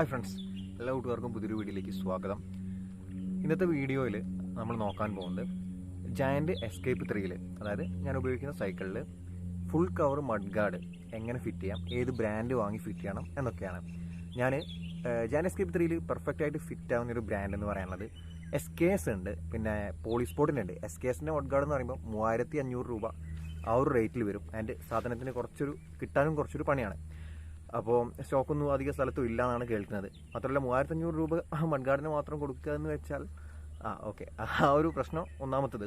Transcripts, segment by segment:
Hi friends എല്ലാ കൂട്ടുകാർക്കും പുതിയൊരു വീഡിയോയിലേക്ക് സ്വാഗതം. ഇന്നത്തെ വീഡിയോയിൽ നമ്മൾ നോക്കാൻ പോകുന്നത് ജയന്റ് എസ്കേപ്പ് ത്രീയിൽ അതായത് ഞാൻ ഉപയോഗിക്കുന്ന സൈക്കിളിൽ ഫുൾ കവർ മഡ് ഗാർഡ് എങ്ങനെ ഫിറ്റ് ചെയ്യാം ഏത് ബ്രാൻഡ് വാങ്ങി ഫിറ്റ് ചെയ്യണം എന്നൊക്കെയാണ്. ഞാൻ ജാൻ എസ്കേപ്പ് ത്രീയിൽ പെർഫെക്റ്റ് ആയിട്ട് ഫിറ്റ് ആവുന്ന ഒരു ബ്രാൻഡ് എന്ന് പറയുന്നത് എസ് കെ എസ് ഉണ്ട് പിന്നെ പോളിസ്പോർട്ടിന്റെ ഉണ്ട്. എസ് കെ എസിന്റെ മഡ് ഗാർഡ് എന്ന് പറയുമ്പോൾ മൂവായിരത്തി അഞ്ഞൂറ് രൂപ ആ ഒരു റേറ്റിൽ വരും. ആൻഡ് സാധനത്തിന് കുറച്ചൊരു കിട്ടാനും കുറച്ചൊരു പണിയാണ്. അപ്പോൾ സ്റ്റോക്കൊന്നും അധിക സ്ഥലത്തും ഇല്ല എന്നാണ് കേൾക്കുന്നത്. മാത്രമല്ല മൂവായിരത്തി അഞ്ഞൂറ് രൂപ മൺഗാർഡിന് മാത്രം കൊടുക്കുക എന്ന് വെച്ചാൽ ആ ഓക്കെ. ആ ഒരു പ്രശ്നം ഒന്നാമത്തത്.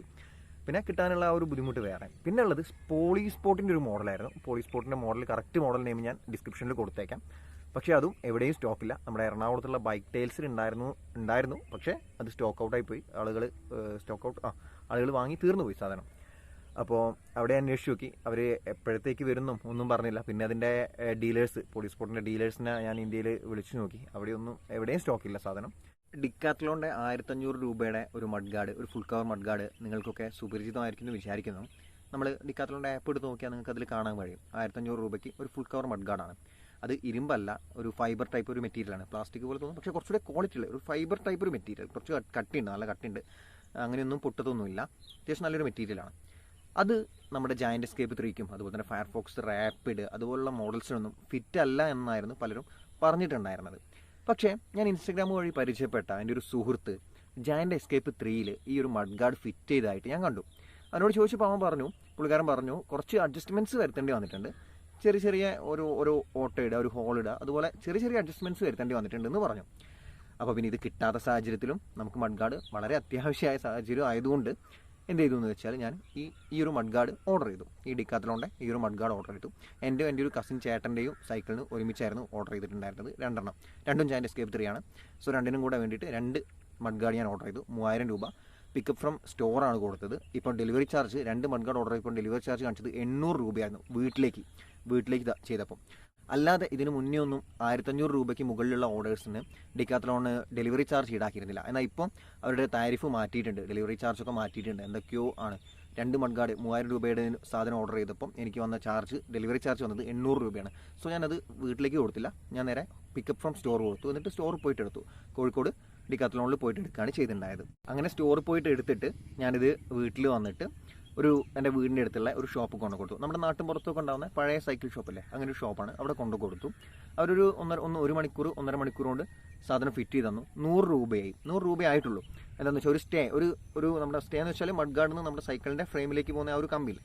പിന്നെ കിട്ടാനുള്ള ആ ഒരു ബുദ്ധിമുട്ട് വേറെ. പിന്നെ ഉള്ളത് പോളി സ്പോർട്ടിന്റെ ഒരു മോഡലായിരുന്നു. പോളി സ്പോർട്ടിന്റെ മോഡൽ കറക്റ്റ് മോഡൽ നെയിം ഞാൻ ഡിസ്ക്രിപ്ഷനിൽ കൊടുത്തേക്കാം. പക്ഷേ അതും എവിടെയും സ്റ്റോക്കില്ല. നമ്മുടെ എറണാകുളത്തുള്ള ബൈക്ക് ടൈൽസിൽ ഉണ്ടായിരുന്നു ഉണ്ടായിരുന്നു. പക്ഷേ അത് സ്റ്റോക്ക് ഔട്ടായി പോയി. ആളുകൾ സ്റ്റോക്ക് ഔട്ട് ആ ആളുകൾ വാങ്ങി തീർന്നു പോയി സാധനം. അപ്പോൾ അവിടെ അന്വേഷിച്ച് നോക്കി. അവർ എപ്പോഴത്തേക്ക് വരുന്നു ഒന്നും പറഞ്ഞില്ല. പിന്നെ അതിന്റെ ഡീലേഴ്സ് പോളിസ്പോർട്ടിന്റെ ഡീലേഴ്സിനെ ഞാൻ ഇന്ത്യയിൽ വിളിച്ചു നോക്കി. അവിടെയൊന്നും എവിടെയും സ്റ്റോക്കില്ല സാധനം. ഡിക്കാത്ലോണിന്റെ ആയിരത്തഞ്ഞൂറ് രൂപയുടെ ഒരു മഡ് ഗാർഡ് ഒരു ഫുൾ കവർ മഡ് ഗാർഡ് നിങ്ങൾക്കൊക്കെ സുപരിചിതമായിരിക്കും എന്ന് വിചാരിക്കുന്നു. നമ്മൾ ഡിക്കാത്ലോണിന്റെ ആപ്പ് എടുത്ത് നോക്കിയാൽ നിങ്ങൾക്ക് അതിൽ കാണാൻ കഴിയും. ആയിരത്തഞ്ഞൂറ് രൂപയ്ക്ക് ഒരു ഫുൾ കവർ മഡ് ഗാർഡാണ് അത് ഇരുമ്പല്ല ഒരു ഫൈബർ ടൈപ്പ് ഒരു മെറ്റീരിയലാണ് പ്ലാസ്റ്റിക് പോലെ തോന്നും പക്ഷേ കുറച്ചുകൂടെ ക്വാളിറ്റി ഉള്ള ഒരു ഫൈബർ ടൈപ്പ് ഒരു മെറ്റീരിയൽ കുറച്ച് കട്ടിയുണ്ട് നല്ല കട്ടിയുണ്ട് അങ്ങനെയൊന്നും പൊട്ടതൊന്നുമില്ല അത്യാവശ്യം നല്ലൊരു മെറ്റീരിയലാണ് അത് നമ്മുടെ ജയന്റ് എസ്കേപ്പ് ത്രീക്കും അതുപോലെ തന്നെ ഫയർഫോക്സ് റാപ്പിഡ് അതുപോലുള്ള മോഡൽസിനൊന്നും ഫിറ്റ് അല്ല എന്നായിരുന്നു പലരും പറഞ്ഞിട്ടുണ്ടായിരുന്നത്. പക്ഷേ ഞാൻ ഇൻസ്റ്റഗ്രാം വഴി പരിചയപ്പെട്ട എന്റെ ഒരു സുഹൃത്ത് ജയന്റ് എസ്കേപ്പ് ത്രീയിൽ ഈ ഒരു മഡ് ഗാർഡ് ഫിറ്റ് ചെയ്തതായിട്ട് ഞാൻ കണ്ടു. അതിനോട് ചോദിച്ചപ്പോൾ അവൻ പറഞ്ഞു പുള്ളിക്കാരൻ പറഞ്ഞു കുറച്ച് അഡ്ജസ്റ്റ്മെന്റ്സ് വരുത്തേണ്ടി വന്നിട്ടുണ്ട്. ചെറിയ ചെറിയ ഒരു ഒരു ഇടുക ഒരു ഹോൾ ഇടുക അതുപോലെ ചെറിയ ചെറിയ അഡ്ജസ്റ്റ്മെന്റ്സ് വരുത്തേണ്ടി വന്നിട്ടുണ്ട് എന്ന് പറഞ്ഞു. അപ്പോൾ പിന്നെ ഇത് കിട്ടാത്ത സാഹചര്യത്തിലും നമുക്ക് മഡ് ഗാർഡ് വളരെ അത്യാവശ്യമായ സാഹചര്യം ആയതുകൊണ്ട് എന്ത് ചെയ്തു എന്ന് വെച്ചാൽ ഞാൻ ഈ ഈ ഒരു മഡ്ഗാർഡ് ഓർഡർ ചെയ്തു. ഈ ഡിക്കാത്തലോണ്ടെ ഈ ഒരു മഡ്ഗാർഡ് ഓർഡർ ചെയ്തു. എന്റെ എന്റെ ഒരു കസിൻ ചേട്ടന്റെയും സൈക്കിളിന് ഒരുമിച്ചായിരുന്നു ഓർഡർ ചെയ്തിട്ടുണ്ടായിരുന്നത് രണ്ടെണ്ണം. രണ്ടും ഞാൻ എസ്കേപ്പ് ത്രീ ആണ്. സോ രണ്ടിനും കൂടെ വേണ്ടിയിട്ട് രണ്ട് മഡ് ഗാർഡ് ഞാൻ ഓർഡർ ചെയ്തു. മൂവായിരം രൂപ പിക്കപ്പ് ഫ്രം സ്റ്റോറാണ് കൊടുത്തത്. ഇപ്പോൾ ഡെലിവറി ചാർജ് രണ്ട് മഡ്ഗാർഡ് ഓർഡർ ചെയ്തപ്പോൾ ഡെലിവറി ചാർജ് കാണിച്ചത് എണ്ണൂറ് രൂപയായിരുന്നു വീട്ടിലേക്ക്. വീട്ടിലേക്ക് ചെയ്തപ്പം. അല്ലാതെ ഇതിന് മുന്നേ ഒന്നും ആയിരത്തഞ്ഞൂറ് രൂപയ്ക്ക് മുകളിലുള്ള ഓർഡേഴ്സിന് ഡിക്കാത്തലോണ് ഡെലിവറി ചാർജ് ഈടാക്കിയിരുന്നില്ല. എന്നാൽ ഇപ്പം അവരുടെ താരിഫ് മാറ്റിയിട്ടുണ്ട്. ഡെലിവറി ചാർജൊക്കെ മാറ്റിയിട്ടുണ്ട്. എന്തൊക്കെയോ ആണ്. രണ്ട് മൺകാട് മൂവായിരം രൂപയുടെ സാധനം ഓർഡർ ചെയ്തപ്പം എനിക്ക് വന്ന ചാർജ് ഡെലിവറി ചാർജ് വന്നത് എണ്ണൂറ് രൂപയാണ്. സോ ഞാനത് വീട്ടിലേക്ക് കൊടുത്തില്ല. ഞാൻ നേരെ പിക്കപ്പ് ഫ്രം സ്റ്റോർ കൊടുത്തു. എന്നിട്ട് സ്റ്റോറിൽ പോയിട്ട് എടുത്തു. കോഴിക്കോട് ഡിക്കാത്തലോണിൽ പോയിട്ട് എടുക്കുകയാണ് ചെയ്തിട്ടുണ്ടായത്. അങ്ങനെ സ്റ്റോറിൽ പോയിട്ട് എടുത്തിട്ട് ഞാനിത് വീട്ടിൽ വന്നിട്ട് ഒരു എന്റെ വീടിന്റെ അടുത്തുള്ള ഒരു ഷോപ്പ് കൊണ്ടു കൊടുത്തു. നമ്മുടെ നാട്ടിൻ പുറത്തൊക്കെ ഉണ്ടാകുന്ന പഴയ സൈക്കിൾ ഷോപ്പല്ലേ? അങ്ങനെ ഒരു ഷോപ്പാണ് അവിടെ കൊണ്ടു കൊടുത്തു. അവരൊരു ഒന്നര ഒന്ന് ഒരു മണിക്കൂർ ഒന്നര മണിക്കൂർ കൊണ്ട് സാധനം ഫിറ്റ് ചെയ്ത് തന്നു. നൂറ് രൂപയായി. നൂറ് രൂപ ആയിട്ടുള്ളൂ. എന്താണെന്ന് വെച്ചാൽ ഒരു സ്റ്റേ ഒരു ഒരു നമ്മുടെ സ്റ്റേ എന്ന് വെച്ചാൽ മഡ് ഗാർഡിൽ നിന്ന് നമ്മുടെ സൈക്കിളിന്റെ ഫ്രെയിമിലേക്ക് പോകുന്ന ആ ഒരു കമ്പിയിൽ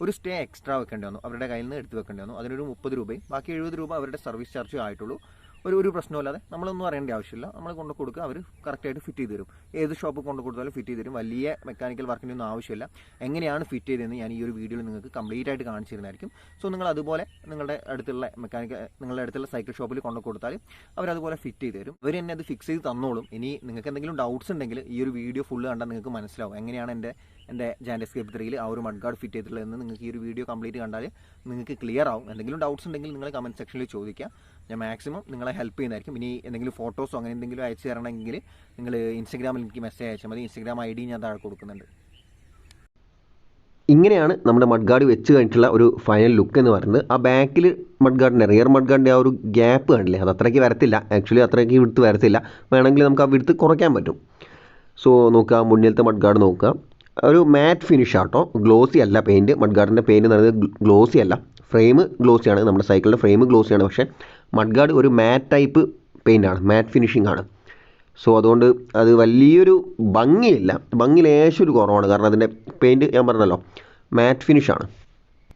ഒരു സ്റ്റേ എക്സ്ട്രാ വെക്കേണ്ടി വന്നു. അവരുടെ കയ്യിൽ നിന്ന് എടുത്ത് വെക്കേണ്ടി വന്നു. അതിനൊരു മുപ്പത് രൂപയും ബാക്കി എഴുപത് രൂപ അവരുടെ സർവീസ് ചാർജ് ആയിട്ടുള്ളൂ. ഒരു ഒരു പ്രശ്നമില്ലാതെ നമ്മളൊന്നും അറിയേണ്ട ആവശ്യമില്ല. നമ്മൾ കൊണ്ട് കൊടുക്കുക അവർ കറക്റ്റായിട്ട് ഫിറ്റ് ചെയ്ത് തരും ഏത് ഷോപ്പ് കൊണ്ട് കൊടുത്താലും ഫിറ്റ് ചെയ്ത് തരും വലിയ മെക്കാനിക്കൽ വർക്കിന്റെ ഒന്നും ആവശ്യമില്ല. എങ്ങനെയാണ് ഫിറ്റ് ചെയ്തതെന്ന് ഞാൻ ഈ ഒരു വീഡിയോയിൽ നിങ്ങൾക്ക് കംപ്ലീറ്റ് ആയിട്ട് കാണിച്ചു തരുന്നതായിരിക്കും സോ നിങ്ങൾ അതുപോലെ നിങ്ങളുടെ അടുത്തുള്ള മെക്കാനിക്കൽ നിങ്ങളുടെ അടുത്തുള്ള സൈക്കിൾ ഷോപ്പിൽ കൊണ്ട് കൊടുത്താൽ അവരതുപോലെ ഫിറ്റ് ചെയ്ത് തരും അവർ എന്നെ അത് ഫിക്സ് ചെയ്ത് തന്നോളും. ഇനി നിങ്ങൾക്ക് എന്തെങ്കിലും ഡൗട്ട്സ് ഉണ്ടെങ്കിൽ ഈ ഒരു വീഡിയോ ഫുള്ള് കണ്ടാൽ നിങ്ങൾക്ക് മനസ്സിലാവും. എങ്ങനെയാണ് എന്റെ എന്റെ ജാൻഡ് എസ്കേപ്പ് ത്രീയിൽ ആ ഒരു മഡ് ഗാർഡ് ഫിറ്റ് ചെയ്തിട്ടുള്ളതെന്ന് നിങ്ങൾക്ക് ഈ ഒരു വീഡിയോ കംപ്ലീറ്റ് കണ്ടാൽ നിങ്ങൾക്ക് ക്ലിയർ ആവും. എന്തെങ്കിലും ഡൗട്ട്സ് ഉണ്ടെങ്കിൽ നിങ്ങൾ കമന്റ് സെക്ഷനിൽ ചോദിക്കുക ഞാൻ മാക്സിമം നിങ്ങളെ ഹെൽപ്പ് ചെയ്യുന്നതായിരിക്കും. ഇനി എന്തെങ്കിലും ഫോട്ടോസോ അങ്ങനെ എന്തെങ്കിലും അയച്ചു തരണമെങ്കിൽ നിങ്ങൾ ഇൻസ്റ്റാഗ്രാമിൽ എനിക്ക് മെസ്സേജ് അയച്ചാൽ മതി. ഇൻസ്റ്റാഗ്രാം ഐ ഡി ഞാൻ താഴെ കൊടുക്കുന്നുണ്ട്. ഇങ്ങനെയാണ് നമ്മുടെ മഡ് ഗാർഡ് വെച്ച് കഴിഞ്ഞിട്ടുള്ള ഒരു ഫൈനൽ ലുക്ക് എന്ന് പറയുന്നത്. ആ ബാക്കിൽ മഡ് ഗാർഡിന്റെ റിയർ മഡ് ഗാർഡിന്റെ ആ ഒരു ഗ്യാപ്പ് കണ്ടില്ലേ? അത് അത്രയ്ക്ക് വരത്തില്ല. ആക്ച്വലി അത്രയ്ക്ക് വിടുത്ത് വരത്തില്ല. വേണമെങ്കിൽ നമുക്ക് ആ വിടുത്ത് കുറയ്ക്കാൻ പറ്റും. സോ നോക്കുക മുന്നിലത്തെ മഡ് ഗാർഡ് നോക്കുക ഒരു മാറ്റ് ഫിനിഷ് ആട്ടോ. ഗ്ലോസി അല്ല പെയിന്റ് മഡ്ഗാർഡിന്റെ പെയിന്റ് എന്ന് പറയുന്നത് ഗ്ലോസി അല്ല. ഫ്രെയിം ഗ്ലോസിയാണ് നമ്മുടെ സൈക്കിളിന്റെ ഫ്രെയിം ഗ്ലോസിയാണ് പക്ഷേ മഡ്ഗാർഡ് ഒരു മാറ്റ് ടൈപ്പ് പെയിന്റാണ് മാറ്റ് ഫിനിഷിംഗ് ആണ്. സോ അതുകൊണ്ട് അത് വലിയൊരു ഭംഗിയില്ല. ഭംഗി ലേശം ഒരു കുറവാണ്. കാരണം അതിന്റെ പെയിന്റ് ഞാൻ പറഞ്ഞല്ലോ. മാറ്റ് ഫിനിഷാണ്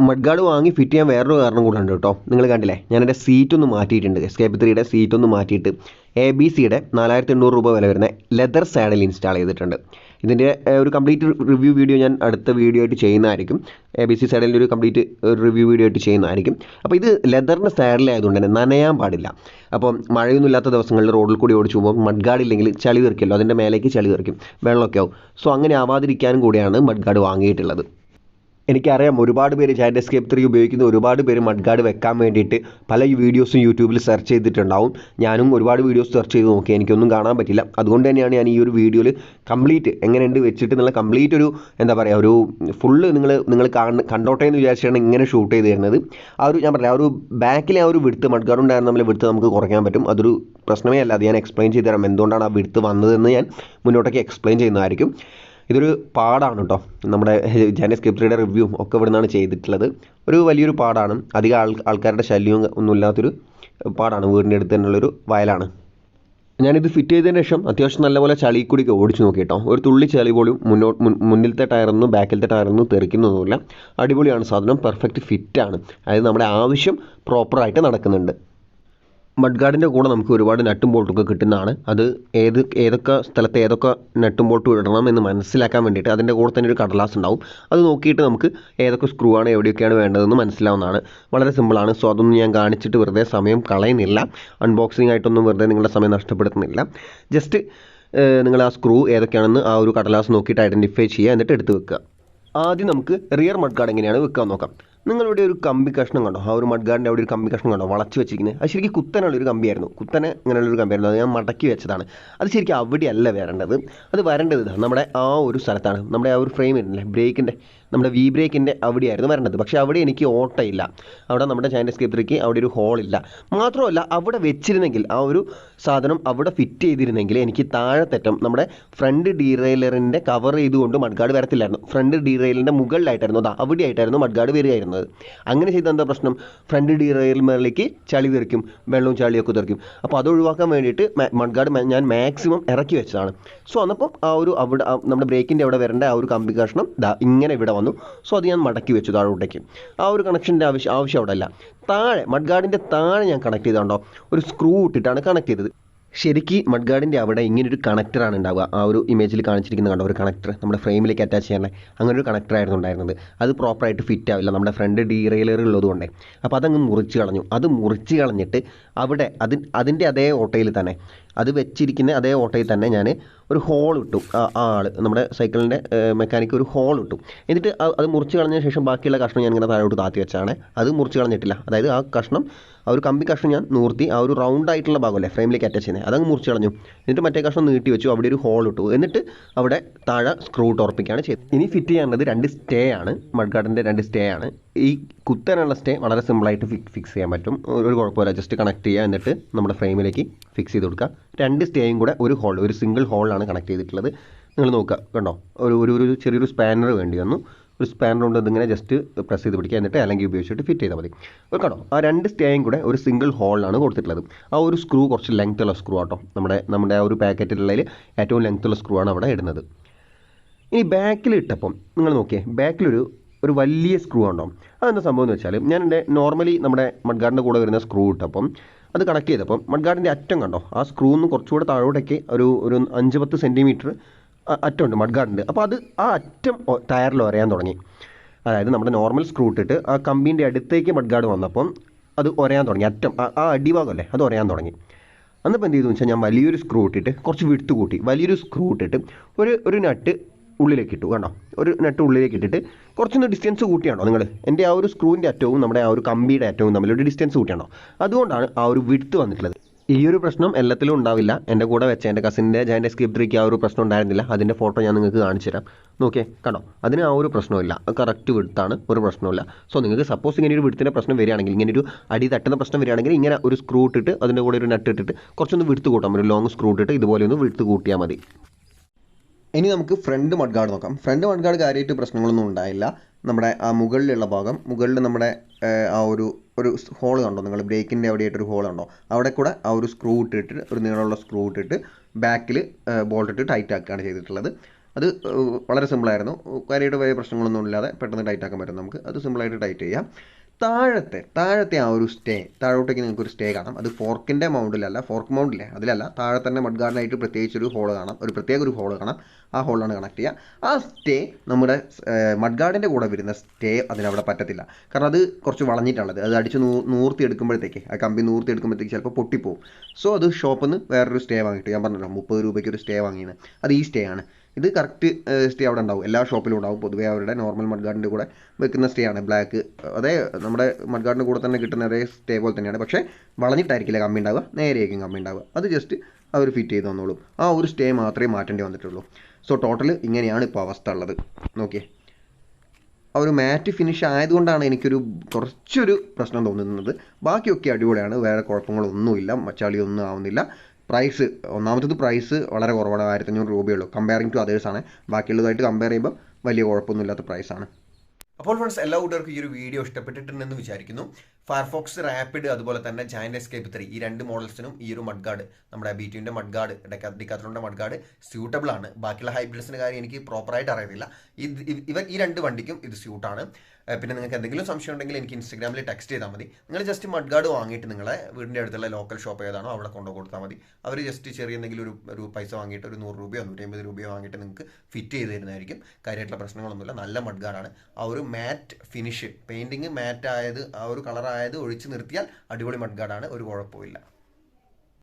മഡ്ഗാർഡ് വാങ്ങി ഫിറ്റ് ചെയ്യാൻ വേറൊരു കാരണം കൂടെ ഉണ്ട് കേട്ടോ. നിങ്ങൾ കണ്ടില്ലേ? ഞാൻ എന്റെ സീറ്റ് ഒന്ന് മാറ്റിയിട്ടുണ്ട്. എസ്കേപ്പ് ത്രീയുടെ സീറ്റ് ഒന്ന് മാറ്റിയിട്ട് എ ബി സിയുടെ നാലായിരത്തി എണ്ണൂറ് രൂപ വില വരുന്ന ലെതർ സാഡിൽ ഇൻസ്റ്റാൾ ചെയ്തിട്ടുണ്ട്. ഇതിന്റെ ഒരു കംപ്ലീറ്റ് റിവ്യൂ വീഡിയോ ഞാൻ അടുത്ത വീഡിയോ ആയിട്ട് ചെയ്യുന്നതായിരിക്കും. എ ബി സി സാഡിന്റെ ഒരു കംപ്ലീറ്റ് റിവ്യൂ വീഡിയോ ആയിട്ട് ചെയ്യുന്നതായിരിക്കും. അപ്പോൾ ഇത് ലെതറിന്റെ സാഡിലായതുകൊണ്ട് തന്നെ നനയാൻ പാടില്ല. അപ്പോൾ മഴയൊന്നും ഇല്ലാത്ത ദിവസങ്ങളിൽ റോഡിൽ കൂടി ഓടിച്ചു പോകുമ്പോൾ മഡ് ഗാർഡ് ഇല്ലെങ്കിൽ ചളി തെറിക്കുമല്ലോ അതിന്റെ മേലേക്ക് ചളി തെറിക്കും. വെള്ളമൊക്കെ ആവും. സോ അങ്ങനെ ആവാതിരിക്കാനും കൂടിയാണ് മഡ് ഗാർഡ് വാങ്ങിയിട്ടുള്ളത്. എനിക്കറിയാം ഒരുപാട് പേര് ജാൻഡ് എസ്കേപ്പ് ത്രീ ഉപയോഗിക്കുന്ന ഒരുപാട് പേര് മഡ്ഗാർഡ് വെക്കാൻ വേണ്ടിയിട്ട് പല വീഡിയോസും യൂട്യൂബിൽ സെർച്ച് ചെയ്തിട്ടുണ്ടാവും. ഞാനും ഒരുപാട് വീഡിയോസ് സെർച്ച് ചെയ്ത് നോക്കി. എനിക്കൊന്നും കാണാൻ പറ്റില്ല. അതുകൊണ്ട് തന്നെയാണ് ഞാൻ ഈ ഒരു വീഡിയോയിൽ കംപ്ലീറ്റ് എങ്ങനെയുണ്ട് വെച്ചിട്ട് നല്ല കംപ്ലീറ്റ് ഒരു എന്താ പറയുക ഒരു ഫുള്ള് നിങ്ങൾ നിങ്ങൾ കണ്ടോട്ടെ എന്ന് വിചാരിച്ചാണ് ഇങ്ങനെ ഷൂട്ട് ചെയ്ത് തരുന്നത്. ആ ഒരു ഞാൻ പറയാം ആ ഒരു ബാക്കിലെ ആ ഒരു വിടുത്ത് മഡ്ഗാർഡ് ഉണ്ടായിരുന്ന നമ്മൾ വിടുത്ത് നമുക്ക് കുറയ്ക്കാൻ പറ്റും. അതൊരു പ്രശ്നമേ അല്ല. അത് ഞാൻ എക്സ്പ്ലെയിൻ ചെയ്ത് തരാം. എന്തുകൊണ്ടാണ് ആ വിടുത്ത് വന്നതെന്ന് ഞാൻ മുന്നോട്ടേക്ക് എക്സ്പ്ലെയിൻ ചെയ്യുന്നതായിരിക്കും. ഇതൊരു പാടാണ് കേട്ടോ നമ്മുടെ ജാനസ് കെപ്രിയുടെ റിവ്യൂ ഒക്കെ ഇവിടെ നിന്നാണ് ചെയ്തിട്ടുള്ളത്. ഒരു വലിയൊരു പാടാണ്. അധികം ആൾ ആൾക്കാരുടെ ശല്യവും ഒന്നുമില്ലാത്തൊരു പാടാണ്. വീടിന്റെ അടുത്ത് തന്നെയുള്ളൊരു വയലാണ്. ഞാനിത് ഫിറ്റ് ചെയ്തതിന് ശേഷം അത്യാവശ്യം നല്ലപോലെ ചളി കൂടിയൊക്കെ ഓടിച്ച് നോക്കി കേട്ടോ ഒരു തുള്ളി ചളി പോലും മുന്നോട്ട് മുന്നിലത്തെ ടയറൊന്നും ബാക്കിലത്തെ ടയറൊന്നും തെറിക്കുന്നൊന്നുമില്ല. അടിപൊളിയാണ് സാധനം. പെർഫെക്റ്റ് ഫിറ്റാണ്. അതായത് നമ്മുടെ ആവശ്യം പ്രോപ്പറായിട്ട് നടക്കുന്നുണ്ട്. മഡ് ഗാർഡിന്റെ കൂടെ നമുക്ക് ഒരുപാട് നട്ടും ബോൾട്ടൊക്കെ കിട്ടുന്നതാണ്. അത് ഏത് ഏതൊക്കെ സ്ഥലത്ത് ഏതൊക്കെ നട്ടും ബോൾട്ടും ഇടണം എന്ന് മനസ്സിലാക്കാൻ വേണ്ടിയിട്ട് അതിന്റെ കൂടെ തന്നെ ഒരു കടലാസ് ഉണ്ടാവും. അത് നോക്കിയിട്ട് നമുക്ക് ഏതൊക്കെ സ്ക്രൂ ആണ് എവിടെയൊക്കെയാണ് വേണ്ടതെന്ന് മനസ്സിലാവുന്നതാണ്. വളരെ സിമ്പിളാണ് സോ അതൊന്നും ഞാൻ കാണിച്ചിട്ട് വെറുതെ സമയം കളയുന്നില്ല. അൺബോക്സിംഗ് ആയിട്ടൊന്നും വെറുതെ നിങ്ങളുടെ സമയം നഷ്ടപ്പെടുത്തുന്നില്ല. ജസ്റ്റ് നിങ്ങൾ ആ സ്ക്രൂ ഏതൊക്കെയാണെന്ന് ആ ഒരു കടലാസ് നോക്കിയിട്ട് ഐഡന്റിഫൈ ചെയ്യുക. എന്നിട്ട് എടുത്ത് വെക്കുക. ആദ്യം നമുക്ക് റിയർ മഡ് ഗാർഡ് എങ്ങനെയാണ് വെക്കാൻ നോക്കാം. നിങ്ങളിവിടെ ഒരു കമ്പി കഷ്ണം കണ്ടോ? ആ ഒരു മഡ്ഗാർഡിന്റെ അവിടെ ഒരു കമ്പി കഷ്ണം കണ്ടോ? വളച്ച് വെച്ചിരിക്കുന്നത് അത് ശരിക്കും കുത്തനുള്ള ഒരു കമ്പിയായിരുന്നു. കുത്തനെ ഇങ്ങനെയുള്ള ഒരു കമ്പിയായിരുന്നു. അത് ഞാൻ മടക്കി വെച്ചതാണ്. അത് ശരിക്കും അവിടെയല്ല വരേണ്ടത്. അത് വരേണ്ടത് നമ്മുടെ ആ ഒരു സ്ഥലത്താണ്. നമ്മുടെ ആ ഒരു ഫ്രെയിം ഇല്ലേ ബ്രേക്കിന്റെ നമ്മുടെ വി ബ്രേക്കിന്റെ അവിടെയായിരുന്നു വരേണ്ടത്. പക്ഷേ അവിടെ എനിക്ക് ഓട്ടയില്ല. അവിടെ നമ്മുടെ ചൈന സ്കേപ്പറിക്ക് അവിടെ ഒരു ഹോളില്ല മാത്രമല്ല അവിടെ വെച്ചിരുന്നെങ്കിൽ ആ ഒരു സാധനം അവിടെ ഫിറ്റ് ചെയ്തിരുന്നെങ്കിൽ എനിക്ക് താഴെത്തറ്റം നമ്മുടെ ഫ്രണ്ട് ഡീറെയിലറിന്റെ കവർ ചെയ്തുകൊണ്ട് മഡ്ഗാർഡ് വരത്തില്ലായിരുന്നു. ഫ്രണ്ട് ഡീറെയിലിന്റെ മുകളിലായിട്ടായിരുന്നു. അതാ അവിടെയായിട്ടായിരുന്നു മഡ്ഗാർഡ് വരികയായിരുന്നത് അങ്ങനെ ചെയ്ത എന്താ പ്രശ്നം? ഫ്രണ്ട് ഡീറെയിൽ മേളിലേക്ക് ചളി തെറിക്കും വെള്ളവും ചളിയൊക്കെ തെറിക്കും. അപ്പോൾ അത് ഒഴിവാക്കാൻ വേണ്ടിയിട്ട് മഡ്ഗാർഡ് ഞാൻ മാക്സിമം ഇറക്കി വെച്ചതാണ്. സോ അന്നപ്പം ആ ഒരു അവിടെ നമ്മുടെ ബ്രേക്കിന്റെ അവിടെ വരേണ്ട ആ ഒരു കമ്പി കഷ്ണം ഇങ്ങനെ ഇവിടെ വന്നു. സോ അത് ഞാൻ മടക്കി വെച്ചു താഴോട്ടേക്ക്. ആ ഒരു കണക്ഷന്റെ ആവശ്യം ആവശ്യം അവിടെ അല്ല. താഴെ മഡ്ഗാർഡിന്റെ താഴെ ഞാൻ കണക്ട് ചെയ്തുകൊണ്ടോ ഒരു സ്ക്രൂ ഇട്ടിട്ടാണ് കണക്ട് ചെയ്തത്. ശരിക്ക് മഡ്ഗാർഡിന്റെ അവിടെ ഇങ്ങനൊരു കണക്ടറാണ് ഉണ്ടാവുക. ആ ഒരു ഇമേജിൽ കാണിച്ചിരിക്കുന്ന കണ്ടോ? ഒരു കണക്ടർ നമ്മുടെ ഫ്രെയിമിലേക്ക് അറ്റാച്ച് ചെയ്യണേ അങ്ങനെ ഒരു കണക്ടറായിരുന്നു ഉണ്ടായിരുന്നത്. അത് പ്രോപ്പറായിട്ട് ഫിറ്റ് ആവില്ല. നമ്മുടെ ഫ്രണ്ട് ഡീറെയിലർ അപ്പോൾ അതങ്ങ് മുറിച്ച് കളഞ്ഞു. അത് മുറിച്ച് കളഞ്ഞിട്ട് അവിടെ അതിൻ അതിന്റെ അതേ ഓട്ടയിൽ തന്നെ അത് വെച്ചിരിക്കുന്ന അതേ ഓട്ടയിൽ തന്നെ ഞാൻ ഒരു ഹോൾ ഇട്ടു. ആ ആൾ നമ്മുടെ സൈക്കിളിന്റെ മെക്കാനിക്ക് ഒരു ഹോൾ ഇട്ടു. എന്നിട്ട് അത് മുറിച്ച് കളഞ്ഞ ശേഷം ബാക്കിയുള്ള കഷ്ണം ഞാൻ ഇങ്ങനെ താഴോട്ട് താത്തി വെച്ചാണ്. അത് മുറിച്ച് കളഞ്ഞിട്ടില്ല. അതായത് ആ കഷ്ണം ആ ഒരു കമ്പി കഷ്ണം ഞാൻ നൂർത്തി ആ ഒരു റൗണ്ട് ആയിട്ടുള്ള ഭാഗമല്ലേ ഫ്രെയിമിലേക്ക് അറ്റാച്ച് ചെയ്യുന്നത്. അതങ്ങ് മുറിച്ച് കളഞ്ഞു. എന്നിട്ട് മറ്റേ കഷ്ണം നീട്ടി വെച്ചു. അവിടെ ഒരു ഹോൾ ഇട്ടു. എന്നിട്ട് അവിടെ താഴെ സ്ക്രൂ ടോർപ്പിക്കുകയാണ് ചെയ്തത്. ഇനി ഫിറ്റ് ചെയ്യാനുള്ളത് രണ്ട് സ്റ്റേ ആണ്. മഡ്ഗാർഡിന്റെ രണ്ട് സ്റ്റേ ആണ്. ഈ കുത്താനുള്ള സ്റ്റേ വളരെ സിമ്പിളായിട്ട് ഫിക്സ് ചെയ്യാൻ പറ്റും. ഒരു കുഴപ്പമില്ല. ജസ്റ്റ് കണക്ട് ചെയ്യുക എന്നിട്ട് നമ്മുടെ ഫ്രെയിമിലേക്ക് ഫിക്സ് ചെയ്ത് കൊടുക്കുക. രണ്ട് സ്റ്റേയും കൂടെ ഒരു ഹോൾ ഒരു സിംഗിൾ ഹോളിലാണ് കണക്ട് ചെയ്തിട്ടുള്ളത്. നിങ്ങൾ നോക്കുക കണ്ടോ? ഒരു ഒരു ഒരു ചെറിയൊരു സ്പാനർ വേണ്ടി വന്നു. ഒരു സ്പാനർ കൊണ്ട് ഇതിങ്ങനെ ജസ്റ്റ് പ്രസ് ചെയ്ത് പിടിക്കുക എന്നിട്ട് അല്ലെങ്കിൽ ഉപയോഗിച്ചിട്ട് ഫിറ്റ് ചെയ്താൽ മതി. ഒരു കണ്ടോ? ആ രണ്ട് സ്റ്റേയും കൂടെ ഒരു സിംഗിൾ ഹോളിലാണ് കൊടുത്തിട്ടുള്ളത്. ആ ഒരു സ്ക്രൂ കുറച്ച് ലെങ്ത് ഉള്ള സ്ക്രൂ ആട്ടോ. നമ്മുടെ നമ്മുടെ ആ ഒരു പാക്കറ്റിലുള്ളതിൽ ഏറ്റവും ലെങ്ത്തുള്ള സ്ക്രൂ ആണ് അവിടെ ഇടുന്നത്. ഇനി ബാക്കിൽ ഇട്ടപ്പം നിങ്ങൾ നോക്കിയേ ബാക്കിലൊരു ഒരു വലിയ സ്ക്രൂ ഉണ്ടോ? അതെന്താ സംഭവം എന്ന് വെച്ചാൽ ഞാൻ എന്റെ നോർമലി നമ്മുടെ മഡ്ഗാർഡിന്റെ കൂടെ വരുന്ന സ്ക്രൂ ഇട്ടപ്പം അത് കണക്ട് ചെയ്തപ്പം മഡ്ഗാർഡിന്റെ അറ്റം കണ്ടോ? ആ സ്ക്രൂ സ്ക്രൂന്ന് കുറച്ചുകൂടെ താഴോട്ടേക്ക് ഒരു ഒരു അഞ്ച് പത്ത് സെന്റിമീറ്റർ അറ്റമുണ്ട് മഡ്ഗാർഡിന്റെ. അപ്പോൾ അത് ആ അറ്റം ടയറിൽ ഒരയാൻ തുടങ്ങി. അതായത് നമ്മുടെ നോർമൽ സ്ക്രൂ ഇട്ടിട്ട് ആ കമ്പീന്റെ അടുത്തേക്ക് മഡ്ഗാർഡ് വന്നപ്പം അത് ഒരയാൻ തുടങ്ങി. അറ്റം ആ- ആ അടിഭാഗമല്ലേ അത് ഒരയാൻ തുടങ്ങി. അന്നിപ്പോൾ എന്ത് ചെയ്തു വെച്ചാൽ ഞാൻ വലിയൊരു സ്ക്രൂ ഇട്ടിട്ട് കുറച്ച് വിടുത്ത് കൂട്ടി. വലിയൊരു സ്ക്രൂ ഇട്ടിട്ട് ഒരു ഒരു നട്ട് ഉള്ളിലേക്ക് ഇട്ടു കണ്ടോ? ഒരു നട്ട് ഉള്ളിലേക്ക് ഇട്ടിട്ട് കുറച്ചൊന്ന് ഡിസ്റ്റൻസ് കൂട്ടിയാണോ നിങ്ങൾ എന്റെ ആ ഒരു സ്ക്രൂവിന്റെ അറ്റവും നമ്മുടെ ആ ഒരു കമ്പിയുടെ അറ്റവും തമ്മിൽ ഒരു ഡിസ്റ്റൻസ് കൂട്ടിയാണോ? അതുകൊണ്ടാണ് ആ ഒരു വിടുത്ത് വന്നിട്ടുള്ളത്. ഈ ഒരു പ്രശ്നം എല്ലാത്തിലും ഉണ്ടാവില്ല. എന്റെ കൂടെ വെച്ച എന്റെ കസിന്റെ ജയന്റെ സ്കിപ്പ് ത്രീക്ക് ആ ഒരു പ്രശ്നം ഉണ്ടായിരുന്നില്ല. അതിന്റെ ഫോട്ടോ ഞാൻ നിങ്ങൾക്ക് കാണിച്ചു തരാം. നോക്കിയേ കണ്ടോ? അതിന് ആ ഒരു പ്രശ്നമില്ല കറക്റ്റ് വിടുത്താണ് ഒരു പ്രശ്നമില്ല സോ നിങ്ങൾക്ക് സപ്പോസ് ഇങ്ങനെ ഒരു വിടുത്തിന്റെ പ്രശ്നം വരികയാണെങ്കിൽ ഇങ്ങനെ ഒരു അടി തട്ടുന്ന പ്രശ്നം വരികയാണെങ്കിൽ ഇങ്ങനെ ഒരു സ്ക്രൂ ഇട്ടിട്ട് അതിന്റെ കൂടെ ഒരു നട്ട് ഇട്ടിട്ട് കുറച്ചൊന്ന് വിടുത്ത് കൂട്ടാം ഒരു ലോങ് സ്ക്രൂ ഇട്ടിട്ട് ഇതുപോലെ ഒന്ന് വിടുത്ത് കൂട്ടിയാൽ മതി. ഇനി നമുക്ക് ഫ്രണ്ട് മഡ്ഗാർഡ് നോക്കാം. ഫ്രണ്ട് മഡ്ഗാർഡ് കാര്യമായിട്ട് പ്രശ്നങ്ങളൊന്നും ഉണ്ടായില്ല. നമ്മുടെ ആ മുകളിലുള്ള ഭാഗം മുകളിൽ നമ്മുടെ ആ ഒരു ഒരു ഹോൾ കണ്ടോ? നിങ്ങൾ ബ്രേക്കിന്റെ അവിടെ ഒരു ഹോൾ ഉണ്ടോ അവിടെ കൂടെ ആ ഒരു സ്ക്രൂ ഇട്ടിട്ട് ഒരു നീളമുള്ള സ്ക്രൂ ഇട്ടിട്ട് ബാക്കിൽ ബോൾട്ട് ഇട്ട് ടൈറ്റ് ആക്കുകയാണ് ചെയ്തിട്ടുള്ളത്. അത് വളരെ സിമ്പിളായിരുന്നു കാര്യമായിട്ട് വലിയ പ്രശ്നങ്ങളൊന്നും ഇല്ലാതെ പെട്ടെന്ന് ടൈറ്റ് ആക്കാൻ പറ്റും നമുക്ക്. അത് സിമ്പിളായിട്ട് ടൈറ്റ് ചെയ്യാം. താഴത്തെ താഴത്തെ ആ ഒരു സ്റ്റേ താഴോട്ടേക്ക് നിങ്ങൾക്ക് ഒരു സ്റ്റേ കാണാം. അത് ഫോർക്കിന്റെ മൗണ്ടിലല്ല ഫോർക്ക് മൗണ്ടിലെ അതിലല്ല. താഴെ തന്നെ മഡ്ഗാർഡിനായിട്ട് പ്രത്യേകിച്ച് ഒരു ഹോൾ കാണാം. ഒരു പ്രത്യേക ഒരു ഹോൾ കാണാം. ആ ഹോളിലാണ് കണക്ട് ചെയ്യുക. ആ സ്റ്റേ നമ്മുടെ മഡ്ഗാർഡിന്റെ കൂടെ വരുന്ന സ്റ്റേ അതിനവിടെ പറ്റത്തില്ല. കാരണം അത് കുറച്ച് വളഞ്ഞിട്ടാണത് അത് അടിച്ച് നൂ നൂർത്തി എടുക്കുമ്പോഴത്തേക്ക് ആ കമ്പി നൂർത്തി എടുക്കുമ്പോഴത്തേക്ക് ചിലപ്പോൾ പൊട്ടിപ്പോവും. സോ അത് ഷോപ്പിൽ നിന്ന് വേറൊരു സ്റ്റേ വാങ്ങിയിട്ട്. ഞാൻ പറഞ്ഞല്ലോ മുപ്പത് രൂപയ്ക്ക് ഒരു സ്റ്റേ വാങ്ങിയത് അത് ഈ സ്റ്റേ ആണ്. ഇത് കറക്റ്റ് സ്റ്റേ അവിടെ ഉണ്ടാവും. എല്ലാ ഷോപ്പിലും ഉണ്ടാവും. പൊതുവേ അവരുടെ നോർമൽ മഡ് മഡ്ഗാർഡിന്റെ കൂടെ വെക്കുന്ന സ്റ്റേ ആണ്. ബ്ലാക്ക് അതേ നമ്മുടെ മഡ് മഡ്ഗാർഡിന്റെ കൂടെ തന്നെ കിട്ടുന്ന അതേ സ്റ്റേ പോലെ തന്നെയാണ്. പക്ഷേ വളഞ്ഞിട്ടായിരിക്കില്ല കമ്മി ഉണ്ടാവുക. നേരെയായിരിക്കും കമ്മി ഉണ്ടാവുക. അത് ജസ്റ്റ് അവർ ഫിറ്റ് ചെയ്ത് തന്നോളൂ ആ ഒരു സ്റ്റേ മാത്രമേ മാറ്റേണ്ടി വന്നിട്ടുള്ളൂ. സോ ടോട്ടൽ ഇങ്ങനെയാണ് ഇപ്പോൾ അവസ്ഥ ഉള്ളത്. നോക്കിയേ. ആ ഒരു മാറ്റ് ഫിനിഷ് ആയതുകൊണ്ടാണ് എനിക്കൊരു കുറച്ചൊരു പ്രശ്നം തോന്നുന്നത്. ബാക്കിയൊക്കെ അടിപൊളിയാണ്. വേറെ കുഴപ്പങ്ങളൊന്നുമില്ല. മച്ചാളിയൊന്നും ആവുന്നില്ല. പ്രൈസ് ഒന്നാമത്തത് പ്രൈസ് വളരെ കുറവാണ് ആയിരത്തഞ്ഞൂറ് രൂപയുള്ളൂ കമ്പയറിങ് ടു അതേഴ്സാണ് ബാക്കിയുള്ളതായിട്ട് കമ്പയർ ചെയ്യുമ്പോൾ വലിയ കുഴപ്പമൊന്നുമില്ലാത്ത പ്രൈസാണ് അപ്പോൾ ഫ്രണ്ട്സ് എല്ലാ കൂട്ടുകാർക്കും ഈ ഒരു വീഡിയോ ഇഷ്ടപ്പെട്ടിട്ടുണ്ടെന്ന് വിചാരിക്കുന്നു. ഫയർഫോക്സ് റാപ്പിഡ് അതുപോലെ തന്നെ ജയന്റ് എസ്കേപ്പ് ത്രീ ഈ രണ്ട് മോഡൽസിനും ഈ ഒരു മഡ്ഗാർഡ് നമ്മുടെ ബി ടുവിന്റെ മഡ്ഗാർഡ് ഡിക്കാത്തലോണിന്റെ മഡ്ഗാർഡ് സ്യൂട്ടബിൾ ആണ്. ബാക്കിയുള്ള ഹൈബ്രിഡ്സിന്റെ കാര്യം എനിക്ക് പ്രോപ്പറായിട്ട് അറിയത്തില്ല. ഇത് ഇവ ഈ രണ്ട് വണ്ടിക്കും ഇത് സ്യൂട്ടാണ് പിന്നെ നിങ്ങൾക്ക് എന്തെങ്കിലും സംശയം ഉണ്ടെങ്കിൽ എനിക്ക് ഇൻസ്റ്റാഗ്രാമിൽ ടെക്സ്റ്റ് ചെയ്താൽ മതി. നിങ്ങൾ ജസ്റ്റ് മഡ് ഗാർഡ് വാങ്ങിയിട്ട് നിങ്ങളെ വീടിന്റെ അടുത്തുള്ള ലോക്കൽ ഷോപ്പ് ഏതാണോ അവിടെ കൊണ്ടു കൊടുത്താൽ മതി. അവർ ജസ്റ്റ് ചെറിയ എന്തെങ്കിലും ഒരു ഒരു പൈസ വാങ്ങിയിട്ട് ഒരു നൂറ് രൂപയോ നൂറ്റമ്പത് രൂപയോ വാങ്ങിയിട്ട് നിങ്ങൾക്ക് ഫിറ്റ് ചെയ്ത് തരുന്നതായിരിക്കും. കാര്യമായിട്ടുള്ള പ്രശ്നങ്ങളൊന്നുമില്ല. നല്ല മഡ് ഗാർഡാണ് ആ ഒരു മാറ്റ് ഫിനിഷ് പെയിന്റിങ് മാറ്റ് ആയത് ആ ഒരു കളറായത് ഒഴിച്ച് നിർത്തിയാൽ അടിപൊളി മഡ് ഗാർഡാണ് ഒരു കുഴപ്പമില്ല